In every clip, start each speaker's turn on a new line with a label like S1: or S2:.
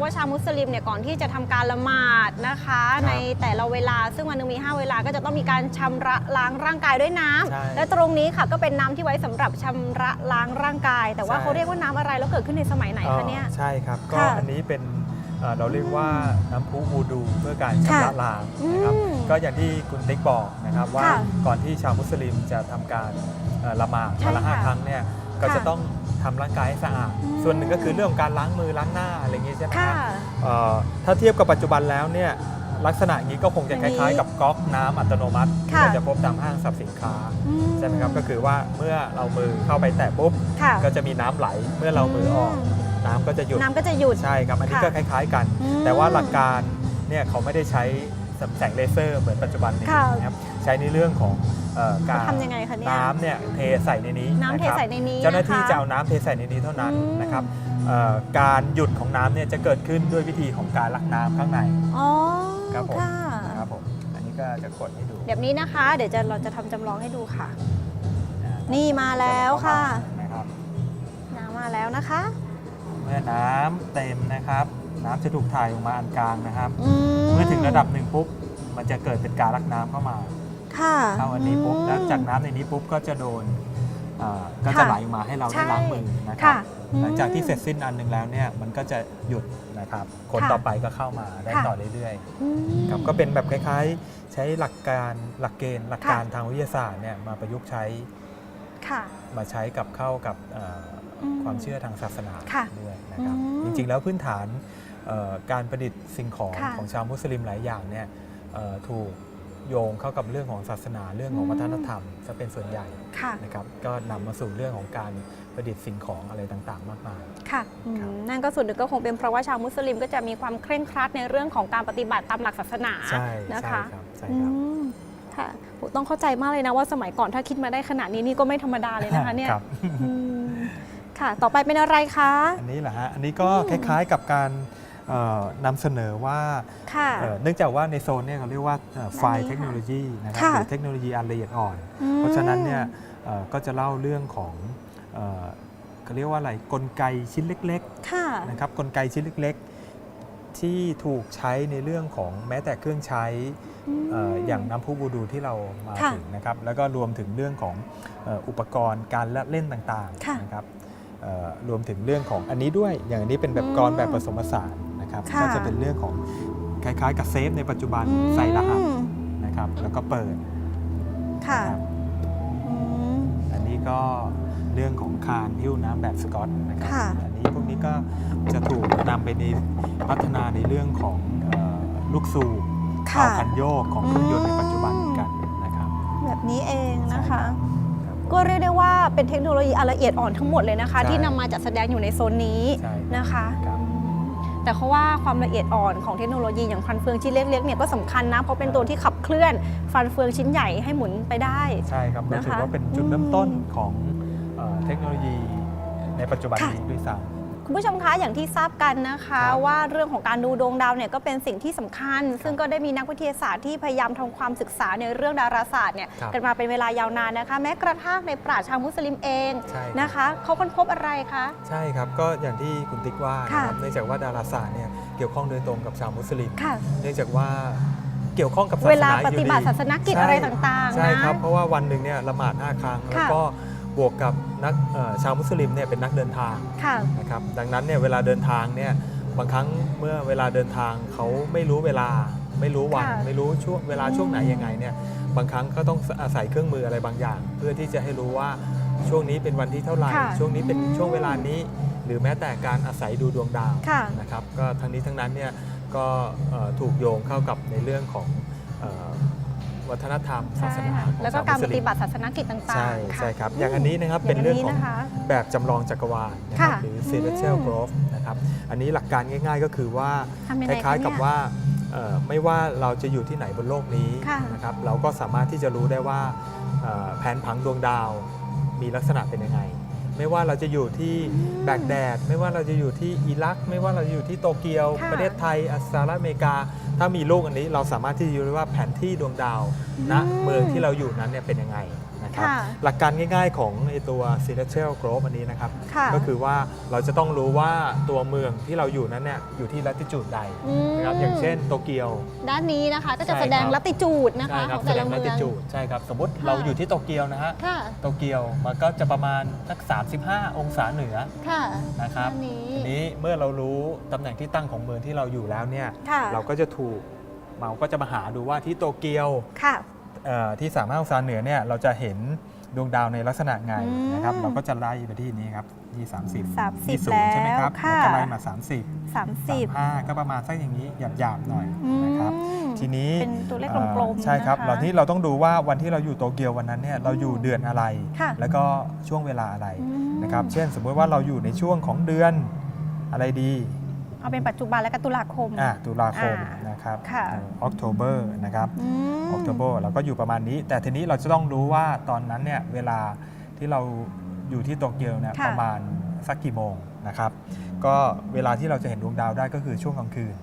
S1: ว่าชาวมุสลิมเนี่ยก่อนที่จะทำการละหมาดนะคะ ในแต่ละเวลาซึ่งวันหนึงมี 5 เวลาก็จะต้องมีการชำระล้างร่างกายด้วยน้ำ
S2: ใช่
S1: และตรงนี้ค่ะก็เป็นน้ำที่ไว้สำหรับชำระล้างร่างกาย แต่ว่า
S2: ใช่
S1: เขาเรียกว่าน้ำอะไรแล้วเกิดขึ้นในสมัยไหนคะเนี่ย
S2: อ๋อใช่ครับก็
S1: ค่ะ
S2: อันนี้เป็นเอ่อเราเรียกว่าน้ำพุวูดูเพื่อการชำระ
S1: ค่ะ
S2: ล้างนะครับ
S1: อืม
S2: ก็อย่างที่คุณติ๊กบอกนะครับว่า
S1: ค่ะ
S2: ก่อนที่ชาวมุสลิมจะทำการเอ่อละหมาด
S1: ใช่
S2: วันละห้า
S1: ค่ะ
S2: ครั้งเนี่ย ก็
S1: ค่ะ
S2: จะต้องทำร่างกายให้สะอาด
S1: อืม
S2: ส่วนหนึ่งก็คือเรื่องของการล้างมือล้างหน้าอะไรอย่างงี้ใช่ไหมค
S1: ค่ะ
S2: รับเอ่อถ้าเทียบกับปัจจุบันแล้วเนี่ยลักษณะอย่างนี้ก็คงจะ
S1: อ
S2: ค
S1: ย่างนี้
S2: ล้ายๆ กับก๊อกน้ำอัตโนมัติที่
S1: ค่ะ
S2: เราจะพบตามห้างสรรพสินค้า
S1: อื
S2: ใช่ไหมครับก็คือว่าเมื่อเรามือเข้าไปแตะปุ๊บ
S1: ค่ะ
S2: ก็จะมีน้ำไหลเมื่อเรามือออก น้ำก็จะหยุด
S1: น้ำก็จะหยุด
S2: ใช่ครับอันนี้
S1: ค่ะ
S2: ก็คล้าย ๆ กัน
S1: อืม
S2: แต่ว่าหลักการเนี่ยเขาไม่ได้ใช้ แสงเลเซอร์เหมือนปัจจุบันนี้
S1: ค่ะ
S2: นะครับใช้ในเรื่องของเอ่อการ
S1: ทำยังไงคะเนี่ย
S2: น้ำเนี่ยเทใส่ในนี้
S1: น้ำเทะ
S2: ครับ
S1: ใส่ในนี้
S2: เจ้าหน้าที่
S1: ค
S2: จะเอาน้ำเทใส่ในนี้เท่านั้น
S1: อืม
S2: นะครับเอ่อการหยุดของน้ำเนี่ยจะเกิดขึ้นด้วยวิธีของการลักน้ำข้างใน
S1: อ๋อ
S2: ครับผม
S1: ค่ะ
S2: นะครับผมอันนี้ก็จะกดให้ดู
S1: แบบนี้นะคะ เดี๋ยวจะเราจะทำจำลองให้ดูค่ะ
S2: อ่า
S1: นี่มาแล้วค่ะ
S2: นะครับ
S1: น้ำมาแล้วนะคะ
S2: เมื่อน้ำเต็มนะครับ น้ำจะถูกถ่ายออกมาอันกลางนะครับ
S1: อื
S2: เมื่อถึงระดับหนึ่งปุ๊บ มันจะเกิดเป็นการลักน้ำเข้ามา
S1: ค่ะ
S2: เข้าอันนี้ปุ๊บ
S1: อืม
S2: แล้วจากน้ำในนี้ปุ๊บก็จะโดนอ่าก็
S1: ค่ะ
S2: จะไหลออกมาให้เรา
S1: ใช่
S2: ได้ล้างมือนะครั
S1: ค่ะ
S2: บ
S1: อืม
S2: หลังจากที่เสร็จสิ้นอันหนึ่งแล้วเนี่ยมันก็จะหยุดนะครับคน
S1: ค่ะ
S2: ต่อไปก็เข้ามาได้
S1: ค่ะ
S2: ต่อเรื่อย
S1: อืม
S2: ๆครับก็เป็นแบบคล้ายๆ ใช้หลักการหลักเกณฑ์หลัก
S1: ค่ะ
S2: การทางวิทยาศาสตร์เนี่ยมาประยุกต์ใช้
S1: ค่ะ
S2: มาใช้กับเข้ากับเอ่ออ
S1: ม
S2: ความเชื่อทางศาสนา
S1: ค่ะ
S2: ด้วยนะครับ
S1: อืม
S2: จริงๆแล้วพื้นฐานเอ่อ การประดิษฐ์สิ่งของ
S1: ค่ะ
S2: ของชาวมุสลิมหลายอย่างเนี่ยเอ่อถูกโยงเข้ากับเรื่องของศาสนาเรื่องของ
S1: อืม
S2: วัฒนธรรมจะเป็นส่วนใหญ่
S1: ค่ะ
S2: นะครับก็นำมาสู่เรื่องของการประดิษฐ์สิ่งของอะไรต่างๆ มากมาย
S1: ค่ะอืม
S2: ครับ
S1: นั่นก็ส่วนหนึ่งก็คงเป็นเพราะว่าชาวมุสลิมก็จะมีความเคร่งครัดในเรื่องของการปฏิบัติตามหลักศาสนา
S2: ใช่
S1: นะ
S2: ใช่
S1: คะ
S2: ครับใช่
S1: อื
S2: ครับ
S1: มค่ะโหต้องเข้าใจมากเลยนะว่าสมัยก่อนถ้าคิดมาได้ขนาดนี้นี่ก็ไม่ธรรมดาเลยนะคะเนี่ย
S2: ครับ
S1: อืมค่ะ ต่อไปเป็นอะไรคะ
S2: อันนี้แหละฮะ อันนี้ก็
S1: อืม
S2: คล้ายๆกับการ เอ่อนำเสนอว่า
S1: ค่ะ
S2: เอ่อเนื่องจากว่าในโซนเนี่ยเขาเรียกว่าไฟ
S1: อันนี้
S2: เทคโนโลยีนะครับ
S1: ค่ะ
S2: หรือเทคโนโลยีอันละเอียดอ่อน
S1: อืม
S2: เพราะฉะนั้นเนี่ยเอ่อก็จะเล่าเรื่องของเอ่อเขาเรียกว่าอะไรกลไกชิ้นเล็ก
S1: ค่ะ
S2: ๆนะครับกลไกชิ้นเล็กๆ ที่ถูกใช้ในเรื่องของแม้แต่เครื่องใช้เอ่ออย่างน้ำพุบูดูที่เรามา
S1: ค่ะ
S2: ถึงนะครับ แล้วก็รวมถึงเรื่องของเอ่ออุปกรณ์การละเล่นต่าง
S1: ค่ะ
S2: ๆนะครับเอ่อรวมถึงเรื่องของอันนี้ด้วยอย่างอันนี้เป็นแบบ
S1: อืม
S2: กรแบบผสมผสาน นะครับ
S1: ค่ะ
S2: ก็จะเป็นเรื่องของคล้ายๆ กับเซฟในปัจจุบันใส่รหัส
S1: อืม
S2: นะครับแล้วก็เปิด
S1: ค่ะ
S2: นะครับ
S1: อืม
S2: อันนี้ก็เรื่องของคานหิ้วน้ำแบบสกอตนะครับ
S1: ค่ะ
S2: อันนี้พวกนี้ก็จะถูกนำไปในพัฒนาในเรื่องของเอ่อลูกสูบ
S1: ค่ะ
S2: เป่าคันโยกของเครื่องยนต์ใน
S1: อืม
S2: ปัจจุบันเหมือนกันนะครับ
S1: แบบนี้เองนะคะ
S2: ครับ
S1: ก็เรียกได้ว่าเป็นเทคโนโลยีอันละเอียดอ่อนทั้งหมดเลยนะคะ
S2: ใช่
S1: ที่นำมาจัดแสดงอยู่ในโซนนี้
S2: ใช่
S1: นะคะ
S2: ครับ
S1: แต่เขาว่าความละเอียดอ่อนของเทคโนโลยีอย่างฟันเฟืองชิ้นเล็กๆเนี่ยก็สำคัญนะ เพราะเป็นตัวที่ขับเคลื่อนฟันเฟืองชิ้นใหญ่ให้หมุนไปได้
S2: ใช่ครับก็
S1: นะคะ
S2: ถือว่าเป็นจุดเริ่มต้นของเอ่อเทคโนโลยีในปัจจุบัน
S1: ค่ะ
S2: นี้ด้วยซ้
S1: คุณผู้ชมคะอย่างที่ทราบกันนะคะ
S2: ครับ
S1: ว่าเรื่องของการดูดวงดาวเนี่ยก็เป็นสิ่งที่สำคัญ ซึ่งก็ได้มีนักวิทยาศาสตร์ที่พยายามทำความศึกษาในเรื่องดาราศาสตร์เนี่ย
S2: ครับ
S1: กันมาเป็นเวลายาวนานนะคะ แม้กระทั่งในปราชญ์ชาวมุสลิมเองำ
S2: ใช่ครับ
S1: นะคะเขาค้นพบอะไรคะ
S2: ใช่ครับก็อย่างที่คุณติ๊กว่านะ
S1: ค่ะ
S2: ครับเนื่องจากว่าดาราศาสตร์เนี่ยเกี่ยวข้องโดยตรงกับชาวมุสลิม
S1: ค่ะ
S2: เนื่องจากว่าเกี่ยวข้องกับศาสนา
S1: เวลาป
S2: อยู่
S1: ฏิบัติ
S2: ดี
S1: ศาสนกิจ
S2: ใช่
S1: อะไรต่างๆ
S2: ใช่
S1: นะครับ
S2: เพราะว่าวันหนึ่งเนี่ยละหมาด5ครั้งแล้ว
S1: ค่ะ
S2: ก็ บวกกับนักเอ่อชาวมุสลิมเนี่ยเป็นนักเดินทาง
S1: ค่ะ
S2: นะครับดังนั้นเนี่ยเวลาเดินทางเนี่ยบางครั้งเมื่อเวลาเดินทางเขาไม่รู้เวลาไม่รู้วัน
S1: ค่ะ
S2: ไม่รู้ช่วงเวลาช่วงไหนยังไงเนี่ยบางครั้งก็ต้องอาศัยเครื่องมืออะไรบางอย่าง เพื่อที่จะให้รู้ว่าช่วงนี้เป็นวันที่เท่าไหร่
S1: ค่ะ
S2: ช่วงนี้เป็น
S1: อืม
S2: ช่วงเวลานี้ หรือแม้แต่การอาศัยดูดวงดาว
S1: ค่ะ
S2: นะครับก็ทั้งนี้ทั้งนั้นเนี่ยก็เอ่อถูกโยงเข้ากับในเรื่องของเอ่อ วัฒนธรรม ศา
S1: ใช่
S2: สนา
S1: ค่ะ
S2: ของ
S1: แล้วก็
S2: ชว
S1: การ
S2: มุ
S1: ป
S2: สลิ
S1: ฏิ
S2: ม
S1: บัติศาสนกิจต่างๆ
S2: ใช่
S1: ค่ะ
S2: ใช่ครับ อย่างอันนี้นะครับ
S1: อย่าง
S2: เป็นเรื่องของ
S1: นี้นะคะ
S2: แบบจำลองจักรวาลนะครับ
S1: ค่ะ
S2: หรือ celestial
S1: อืม
S2: growth นะครับอันนี้หลักการง่ายๆก็คือว่า
S1: ทำยัง
S2: ค
S1: ไง
S2: ล้าย
S1: คะ
S2: ๆกับ
S1: เนี่ย
S2: ว่าเอ่อไม่ว่าเราจะอยู่ที่ไหนบนโลกนี้
S1: ค่ะ
S2: นะครับเราก็สามารถที่จะรู้ได้ว่าเอ่อแผนผังดวงดาวมีลักษณะเป็นยังไง ไม่ว่าเราจะอยู่ที่
S1: อืม
S2: แบกแดด ไม่ว่าเราจะอยู่ที่อิรัก ไม่ว่าเราจะอยู่ที่โตเกียว
S1: ค่ะ
S2: ประเทศไทยอะสหรัฐอเมริกา ถ้ามีลูกอันนี้เราสามารถที่จะรู้ได้ว่าแผนที่ดวงดาวณ
S1: อืม
S2: เมืองที่เราอยู่นั้นเนี่ยเป็นยังไง นนะครับ
S1: ค่ะ
S2: หลักการง่ายๆของไอตัว celestial globe อันนี้นะครับ
S1: ค่ะ
S2: ก็คือว่าเราจะต้องรู้ว่าตัวเมืองที่เราอยู่นั้นเนี่ยอยู่ที่ latitude ใด
S1: อืม
S2: นะครับอย่างเช่นโตเกียว
S1: ด้านนี้นะคะก็จะ
S2: ใช่
S1: แสดง
S2: ครับ
S1: ลัติจูดนะ
S2: ใช่
S1: คะ
S2: ค
S1: ข
S2: รั
S1: อบง
S2: แส
S1: แต่
S2: ด
S1: ละ
S2: ง
S1: เมือง
S2: latitude ใช่ครับ สมมติ
S1: ค่ะ
S2: เราอยู่ที่โตเกียวนะฮะ
S1: ค่ะ
S2: โตเกียวมันก็จะประมาณสัก 35 องศาเหนือ
S1: ค่ะ
S2: นะครับ
S1: ด้านนี้
S2: ทีนี้เมื่อเรารู้ตำแหน่งที่ตั้งของเมืองที่เราอยู่แล้วเนี่ย
S1: ค่ะ
S2: เราก็จะถูกเราก็จะมาหาดูว่าที่โตเกียว
S1: ค่ะ
S2: เอ่อ ที่สามารถองศาเหนือเนี่ยเราจะเห็นดวงดาวในลักษณะไง
S1: อืม
S2: นะครับ เราก็จะไล่ไปที่นี้ครับที่ 30
S1: 30
S2: ที่ศูนย์ใช่ไหมครับ
S1: แล้วค่ะ
S2: แล้วก็ไล่มา 30
S1: 30
S2: 35 ก็ประมาณสักอย่างนี้หยาบๆหน่อยนะครับ
S1: อืม
S2: ทีนี้
S1: เป็นตัวเลข
S2: เอ่อก
S1: ลมๆ
S2: ใช่ครับ
S1: นะคะ
S2: เราที่เราต้องดูว่าวันที่เราอยู่โตเกียววันนั้นเนี่ยเราอยู่เดือนอะไร
S1: ค่ะ
S2: แล้วก็ช่วงเวลาอะไร
S1: อืม
S2: นะครับ เช่นสมมุติว่าเราอยู่ในช่วงของเดือนอะไรดี
S1: เอาเป็นปัจจุบันและก็ตุลาคม
S2: อะตุลาคม
S1: อ่าน
S2: นะครับ
S1: ค่ะ
S2: ออกโทเบอร์นะครับ
S1: อืม
S2: ออกโทเบอร์เราก็อยู่ประมาณนี้ แต่ทีนี้เราจะต้องรู้ว่าตอนนั้นเนี่ยเวลาที่เราอยู่ที่โตเกียวเนี่ย
S1: ค่ะ
S2: ประมาณสักกี่โมงนะครับ ก็เวลาที่เราจะเห็นดวงดาวได้ก็คือช่วงกลางคืน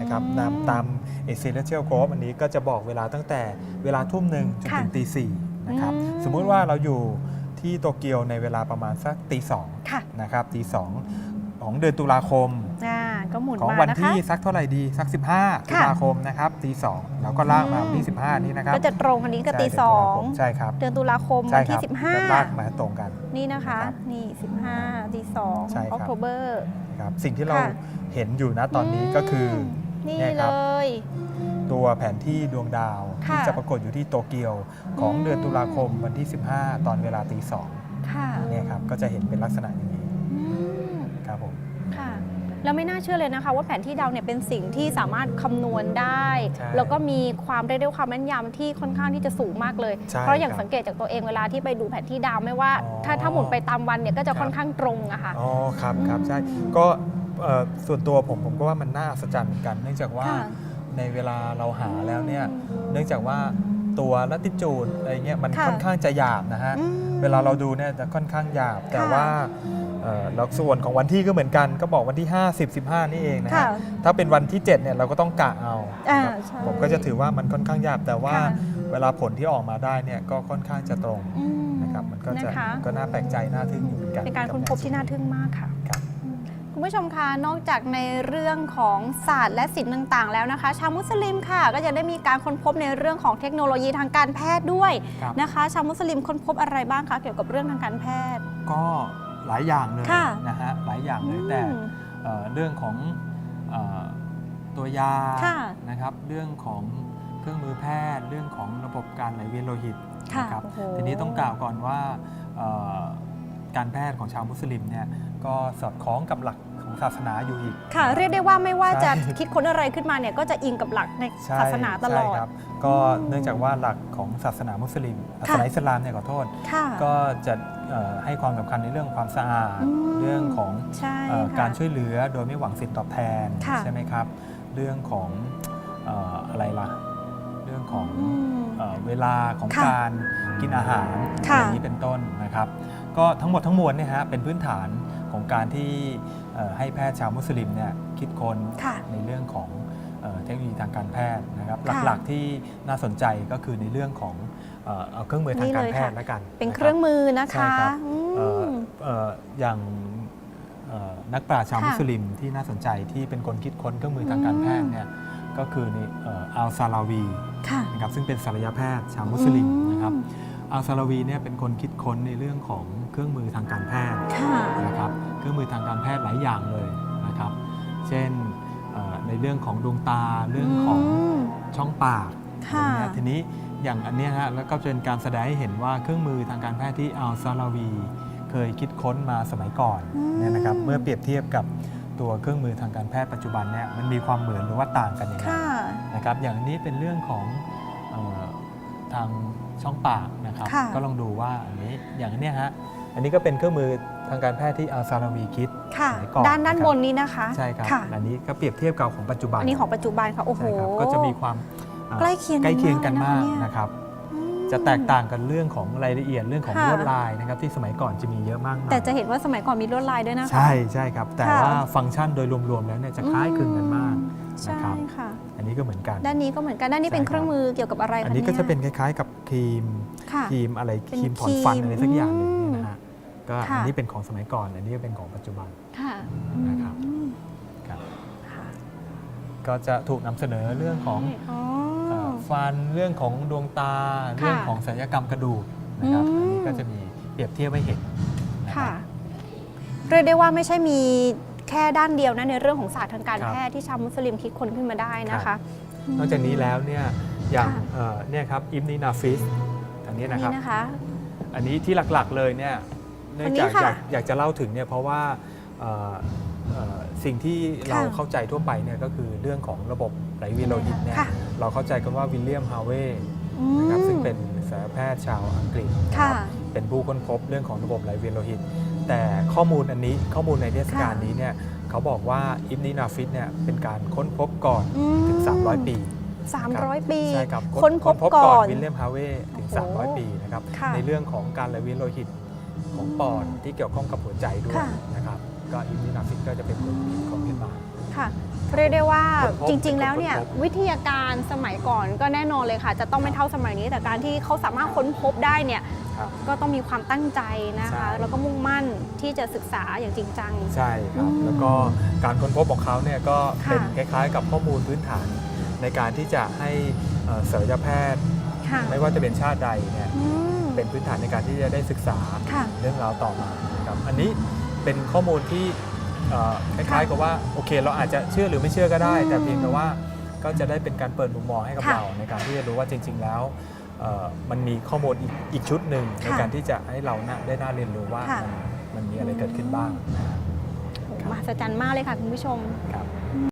S2: นะครับ
S1: อืม
S2: ตามตามเอเซเลเชียลโกรฟอันนี้ก็จะบอกเวลาตั้งแต่เวลาทุ่มหนึ่งจนถึง
S1: ค่ะ
S2: ตีสี่นะครับ
S1: อืม
S2: สมมุติว่าเราอยู่ที่โตเกียวในเวลาประมาณสักตีสอง
S1: ค่ะ
S2: นะครับตีสองของเดือนตุลาคม
S1: อ่า ก็หมุน
S2: ของ
S1: มา
S2: วัน
S1: นะคะ
S2: ที่สักเท่าไหร่ดีสัก 15ตุ
S1: ค่ะ
S2: ลาคมนะครับตีสองเราก็ลากมาวันที่ 15 นี้นะครับ
S1: ก็จะตรงอันนี้กับ
S2: ใช่
S1: ตี
S2: เดืน
S1: ส
S2: ตุ
S1: อ
S2: ลางคมใช่ครับ
S1: เดือนตุลาคม
S2: ใช่
S1: วัน
S2: ค
S1: ที่
S2: รับจะลากมาตรงกัน
S1: 15นี่นะคะ
S2: นะครับ
S1: นี่ 15ตีสอง
S2: ใช่
S1: อ
S2: ครับ
S1: อกโทเบอร์
S2: นะครับสิ่งที่เรา
S1: ค่ะ
S2: เห็นอยู่นะตอนนี้ก็คืออ
S1: นี่
S2: เนี่ยค
S1: เล
S2: รับ
S1: ย
S2: ตัวแผนที่ดวงดาว
S1: ค่ะ
S2: ที่จะปรากฏอยู่ที่โตเกียวของ
S1: อืม
S2: เดือนตุลาคมวันที่ 15 ตอนเวลาตีสอง
S1: ค่ะ
S2: เนี่ยครับก็จะเห็นเป็นลักษณะอย่างนี้
S1: อืม
S2: ครับผม
S1: ค่ะ แล้วไม่น่าเชื่อเลยนะคะ ว่าแผนที่ดาวเนี่ยเป็นสิ่งที่สามารถคำนวณได้
S2: ใช่
S1: แล้วก็มีความเรียกได้ว่าความแม่นยำที่ค่อนข้างที่จะสูงมากเลย
S2: ใช่
S1: เพราะอย่าง
S2: ครับ
S1: สังเกตจากตัวเองเวลาที่ไปดูแผนที่ดาวไม่ว่า
S2: อ๋อ
S1: ถ้าถ้าหมุนไปตามวันเนี่ยก็จะ
S2: ครับ
S1: ค่อนข้างตรงอะค่ะ
S2: อ๋อครับครับ
S1: อืม
S2: ใช่ก็เอ่อส่วนตัวผมผมก็ว่ามันน่าอัศจรรย์เหมือนกัน เนื่องจากว่า
S1: ค่ะ
S2: ในเวลาเราหาแล้วเนี่ยเนื่องจากว่าตัวลัติจูดอะไรเงี้ยมัน
S1: ค่ะ
S2: ค่อนข้างจะหยาบนะฮะ
S1: อืม
S2: เวลาเราดูเนี่ยจะค่อนข้างหยาบ แต่
S1: ค่ะ
S2: ว่าเอ่อ แล้วส่วนของวันที่ก็เหมือนกันก็บอกวันที่ 50 15 นี่เองนะ
S1: ค่ะ
S2: ฮะถ้าเป็นวันที่ 7 เนี่ยเราก็ต้องกะเอา
S1: อ่า
S2: ครับ
S1: ใช่
S2: ผมก็จะถือว่ามันค่อนข้างหยาบแต่ว่า
S1: ค่ะ
S2: เวลาผลที่ออกมาได้เนี่ยก็ค่อนข้างจะตรง
S1: อืม
S2: นะครับมันก็จะ
S1: นะคะ
S2: ก็น่าแปลกใจน่าทึ่งอยู่เหมือนกัน
S1: เป็นการค้นพบที่น่าทึ่งมากค่ะ
S2: ครับ
S1: อืมคุณผู้ชมคะนอกจากในเรื่องของศาสตร์และศิลป์ต่างๆ แล้วนะคะ ชาวมุสลิมค่ะ ก็จะได้มีการค้นพบในเรื่องของเทคโนโลยีทางการแพทย์ด้วย
S2: ครับ
S1: นะคะ ชาวมุสลิมค้นพบอะไรบ้างคะเกี่ยวกับเรื่องทางการแพทย์
S2: ก็ หลายอย่างเลย
S1: ค่ะ
S2: นะฮะหลายอย่างเลยแต่
S1: อืม
S2: เอ่อเรื่องของเอ่อตัวยา
S1: ค่ะ
S2: นะครับ เรื่องของเครื่องมือแพทย์ เรื่องของระบบการไหลเวียนโลหิต
S1: ค่ะ
S2: นะครับ
S1: โอ้โห
S2: ทีนี้ต้องกล่าวก่อนว่าเอ่อการแพทย์ของชาวมุสลิมเนี่ยก็สอดคล้องกับหลักของศาสนาอยู่อีก
S1: ค่ะ เรียกได้ว่าไม่ว่า
S2: ใช่
S1: จะคิดค้นอะไรขึ้นมาเนี่ยก็จะอิงกับหลักใน
S2: ใช่
S1: ศาสนาตลอด
S2: ใช่ครับก็เนื่องจากว่าหลักของศาสนามุสลิมศาสนาอิสลามเนี่ยขอโทษ
S1: ค่ะ
S2: ก็จะเอ่อ ให้ความสำคัญในเรื่องความสะอาด
S1: อืม
S2: เรื่องของ
S1: ใช่
S2: เอ่อ
S1: ค่ะ
S2: การช่วยเหลือโดยไม่หวังสินตอบแทน
S1: ค่ะ
S2: ใช่ไหมครับ เรื่องของเอ่ออะไรล่ะ เรื่องของ
S1: อืม
S2: เอ่อเวลาของ
S1: ค่ะ
S2: การกินอาหาร
S1: ค่ะ
S2: อย่างนี้เป็นต้นนะครับ ก็ทั้งหมดทั้งมวลเนี่ยฮะเป็นพื้นฐานของการที่เอ่อให้แพทย์ชาวมุสลิมเนี่ยคิดค้น
S1: ค่ะ
S2: ในเรื่องของเอ่อเทคโนโลยีทางการแพทย์นะครับ
S1: ค่ะ
S2: หลักๆที่น่าสนใจก็คือในเรื่องของ เอ่อเอาเครื่องมือทางการแพทย์แล้วกัน
S1: เป็น
S2: นะ
S1: เค
S2: บ
S1: รื่องมือนะ
S2: ใช่
S1: คะ
S2: ครับ
S1: อื
S2: เอ่อ
S1: ม
S2: เอ่ออย่างเอ่อนักปราชญ์ชาว
S1: ค่ะ
S2: มุสลิมที่น่าสนใจที่เป็นคนคิดค้นเครื่องมือทางการแพทย์เนี่ยก็คือในเอ่ออัลซาลาวี
S1: ค่ะ
S2: นะครับซึ่งเป็นศัลยแพทย์ชาวมุสลิมนะครับอัลซาลาวีเนี่ยเป็นคนคิดค้นในเรื่องของเครื่องมือทางการแพทย์
S1: ค่ะ
S2: นะครับเครื่องมือทางการแพทย์หลายอย่างเลยนะครับ เช่นเอ่อในเรื่องของดวงตาเรื่องของ
S1: ม
S2: ช่องปาก
S1: ค่ะ
S2: อะไรเงี้ยทีนี้ อย่างอันเนี้ยฮะแล้วก็เป็นการแสดงให้เห็นว่าเครื่องมือทางการแพทย์ที่อัลซาลาวี เคยคิดค้นมาสมัยก่อน
S1: อืม
S2: เนี่ยนะครับเมื่อเปรียบเทียบกับตัวเครื่องมือทางการแพทย์ปัจจุบันเนี่ยมันมีความเหมือนหรือว่าต่างกันยังไง
S1: ค่ะ
S2: นะครับอย่างนี้เป็นเรื่องของเออทางช่องปากนะครับ
S1: ค่ะ
S2: ก็ลองดูว่าอันนี้อย่างเนี้ยฮะอันนี้ก็เป็นเครื่องมือทางการแพทย์ที่อัลซาลาวีคิด
S1: ค่ะ
S2: สมัยก่อน
S1: ด้านด้าน
S2: นะครับ
S1: บนนี้นะคะ
S2: ใช่ครับ
S1: ค่ะ
S2: อันนี้ก็เปรียบเทียบกับของปัจจุบัน
S1: อันนี้ของปัจจุบันค่ะ โอ้โห
S2: ใช่ครับก็จะมีความอ่า
S1: ใกล้เคียง
S2: ใกล้เคียงกัน
S1: มามา
S2: กก
S1: เลยนะคะเนี่ย
S2: นะครับ
S1: อืม
S2: จะแตกต่างกันเรื่องของรายละเอียดเรื่องของ
S1: ค่ะ
S2: ลวดลายนะครับที่สมัยก่อนจะมีเยอะมากหน่อย
S1: แต่จะเห็นว่าสมัยก่อนมีลวดลายด้วยนะคะ
S2: ใช่ใช่ครับ แต่
S1: ค่ะ
S2: ว่าฟังก์ชันโดยรวมๆแล้วเนี่ยจะคล้ายคลึงกันมาก
S1: ใช่
S2: นะครับ
S1: ค่ะ
S2: อันนี้ก็เหมือนกัน
S1: ด้านนี้ก็เหมือนกันด้านนี้เป็น
S2: ใช่ครับ
S1: เครื่องมือเกี่ยวกับอะไรคะ
S2: อันนี้ก็จะเป็น
S1: ย
S2: คล้ายๆ กับครีม
S1: ค่ะ
S2: ครีมอะไร
S1: เป็น
S2: ครีมถอนฟัน
S1: ครีม
S2: อะไรสักอย่างหนึ่ง
S1: อืม
S2: เนี่ยนะฮะก็
S1: ค่ะ
S2: อันนี้เป็นของสมัยก่อน อันนี้ก็เป็นของปัจจุบัน
S1: ค่ะ
S2: นะครับ
S1: อืม
S2: ครับ
S1: ค่ะ
S2: ก็จะถูกนำเสนอเรื่องของ
S1: อ๋อ
S2: เอ่อ ฟันเรื่องของดวงตา
S1: ค่ะ
S2: เรื่องของศัลยกรรมกระดูกนะครับ
S1: อืม
S2: อันนี้ก็จะมีเปรียบเทียบให้เห็นนะค
S1: ค่ะ
S2: รับ
S1: เรียกได้ว่าไม่ใช่มีแค่ด้านเดียวนะในเรื่องของศาสตร์ทางการ
S2: ครับ
S1: แพทย์ที่ชาวมุสลิมคิดค้นขึ้นมาได้นะคะ
S2: นอกจากนี้แล้วเนี่ยอย่าง
S1: ค่ะ
S2: เอ่อเนี่ยครับอิมนีนาฟิสอันนี้นะครับ
S1: นี่นะคะ
S2: อันนี้ที่หลักๆเลยเนี่ยเนื่อง
S1: คนนี้
S2: จาก
S1: ค่ะ
S2: อยากอยากจะเล่าถึงเนี่ยเพราะว่าเอ่อเอ่อสิ่งที่เรา
S1: ค่ะ
S2: เข้าใจทั่วไปเนี่ยก็คือเรื่องของระบบไหลเวียนโลหิตเนี่ย
S1: ค่ะ
S2: เราเข้าใจกันว่าวิลเลียมฮาร์เวย์
S1: อืม
S2: นะครับซึ่งเป็นศัลยแพทย์ชาวอังกฤษนะค
S1: ค่ะ
S2: รับเป็นผู้ค้นพบเรื่องของระบบไหลเวียนโลหิต แต่ข้อมูลอันนี้ข้อมูลในเทศกาล
S1: ค่ะ
S2: นี้เนี่ยเขาบอกว่าอิมนีนาฟิสเนี่ยเป็นการค้นพบก่อน
S1: อืม
S2: ถึง 300 ปี
S1: 300 ปี
S2: ใช่ครับ
S1: ค้นพบก่อน
S2: วิลเลียมฮาร์เวย์ถึง
S1: โอ้โห
S2: 300 ปีนะครับ
S1: ค่ะ
S2: ในเรื่องของการไหลเวียนโลหิตของปอดที่เกี่ยวข้องกับหัวใจด้วย
S1: ค่ะ
S2: นะครับก็อิมมินาฟิกก็จะเป็นคนคิดของขึ้นมา
S1: ค่ะเรียกได้ว่า
S2: ค้นพบ
S1: จริง ๆ แล้วเนี่ย
S2: ค้นพบ
S1: วิทยาการสมัยก่อนก็แน่นอนเลยค่ะ จะต้องไม่เท่าสมัยนี้ แต่การที่เขาสามารถค้นพบได้เนี่ย
S2: ครับ
S1: ก็ต้องมีความตั้งใจนะคะ
S2: ใช่
S1: แล้วก็มุ่งมั่นที่จะศึกษาอย่างจริงจัง
S2: ใช่ครับ
S1: อืม
S2: แล้วก็การค้นพบของเขาเนี่ยก็
S1: ค่ะ
S2: เป็นคล้ายๆ กับข้อมูลพื้นฐาน ในการที่จะให้เอ่อศัลยแพทย์
S1: ค่ะ
S2: ไม่ว่าจะเป็นชาติใดเนี่ย
S1: อืม
S2: เป็นพื้นฐานในการที่จะได้ศึกษา
S1: ค่ะ
S2: เรื่องราวต่อมานะครับอันนี้เป็นข้อมูลที่ เอ่อคล้ายๆกับว่าโอเค เราอาจจะเชื่อหรือไม่เชื่อก็ได้
S1: อืม
S2: แต่เพียงแต่ว่าก็จะได้เป็นการเปิดมุมมองให้กับ
S1: ค่ะ
S2: เรา ในการที่จะรู้ว่าจริง ๆ แล้วเอ่อมันมีข้อมูลอีกอีกชุดหนึ่งใน
S1: ค่ะ
S2: การที่จะให้เราน่าได้น่าเรียนรู้ว่า
S1: ค่ะ
S2: มันมันมีอะไรเกิดขึ้นบ้างนะครับ
S1: โอ้มหัศจรรย์มากเลยค่ะคุณผู้ชม
S2: ครับ